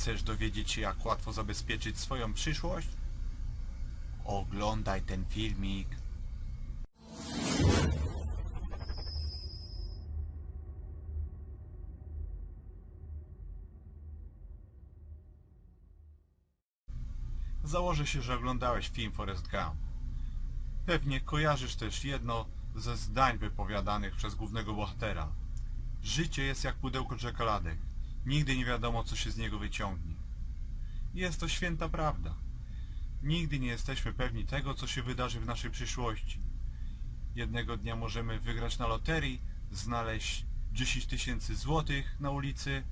Chcesz dowiedzieć się, jak łatwo zabezpieczyć swoją przyszłość? Oglądaj ten filmik. Założę się, że oglądałeś film Forrest Gump. Pewnie kojarzysz też jedno ze zdań wypowiadanych przez głównego bohatera. Życie jest jak pudełko czekoladek. Nigdy nie wiadomo, co się z niego wyciągnie. Jest to święta prawda. Nigdy nie jesteśmy pewni tego, co się wydarzy w naszej przyszłości. Jednego dnia możemy wygrać na loterii, znaleźć 10 tysięcy złotych na ulicy,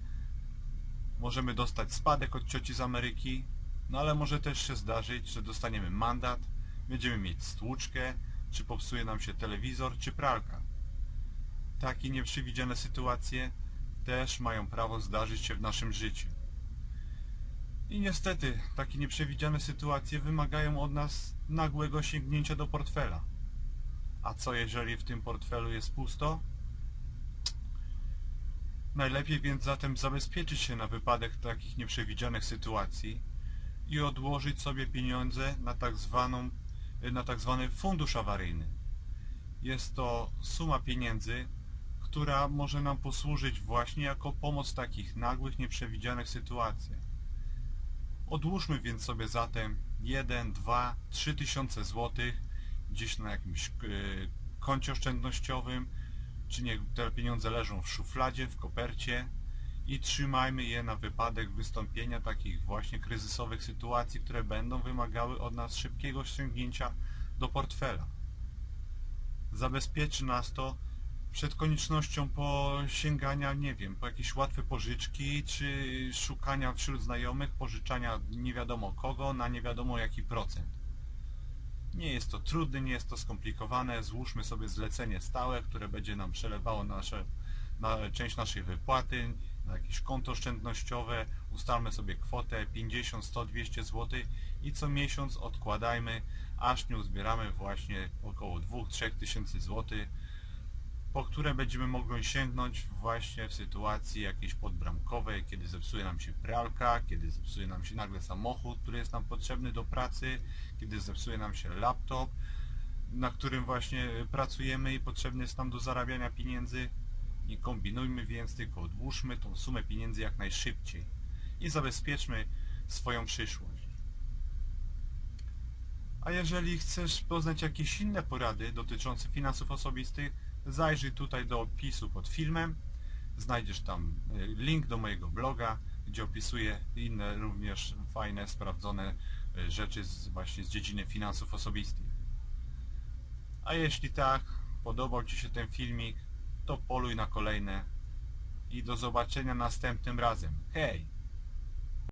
możemy dostać spadek od cioci z Ameryki, no ale może też się zdarzyć, że dostaniemy mandat, będziemy mieć stłuczkę, czy popsuje nam się telewizor, czy pralka. Takie nieprzewidziane sytuacje też mają prawo zdarzyć się w naszym życiu. I niestety, takie nieprzewidziane sytuacje wymagają od nas nagłego sięgnięcia do portfela. A co jeżeli w tym portfelu jest pusto? Najlepiej więc zatem zabezpieczyć się na wypadek takich nieprzewidzianych sytuacji i odłożyć sobie pieniądze na tak, zwaną, na tak zwany fundusz awaryjny. Jest to suma pieniędzy, która może nam posłużyć właśnie jako pomoc w takich nagłych, nieprzewidzianych sytuacjach. Odłóżmy więc sobie zatem 1, 2, 3 tysiące złotych gdzieś na jakimś yy, koncie oszczędnościowym, czy niech te pieniądze leżą w szufladzie, w kopercie i trzymajmy je na wypadek wystąpienia takich właśnie kryzysowych sytuacji, które będą wymagały od nas szybkiego sięgnięcia do portfela. Zabezpieczy nas to przed koniecznością po sięgania, nie wiem, po jakieś łatwe pożyczki, czy szukania wśród znajomych, pożyczania nie wiadomo kogo na nie wiadomo jaki procent. Nie jest to trudne, nie jest to skomplikowane, złóżmy sobie zlecenie stałe, które będzie nam przelewało nasze, na część naszej wypłaty, na jakieś konto oszczędnościowe, ustalmy sobie kwotę 50, 100, 200 zł i co miesiąc odkładajmy, aż nie uzbieramy właśnie około 2-3 tysięcy złotych, po które będziemy mogli sięgnąć właśnie w sytuacji jakiejś podbramkowej, kiedy zepsuje nam się pralka, kiedy zepsuje nam się nagle samochód, który jest nam potrzebny do pracy, kiedy zepsuje nam się laptop, na którym właśnie pracujemy i potrzebny jest nam do zarabiania pieniędzy. Nie kombinujmy więc, tylko odłóżmy tą sumę pieniędzy jak najszybciej i zabezpieczmy swoją przyszłość. A jeżeli chcesz poznać jakieś inne porady dotyczące finansów osobistych, zajrzyj tutaj do opisu pod filmem. Znajdziesz tam y, link do mojego bloga, gdzie opisuję inne również fajne, sprawdzone y, rzeczy z, właśnie z dziedziny finansów osobistych. A jeśli tak, podobał Ci się ten filmik, to poluj na kolejne i do zobaczenia następnym razem. Hej!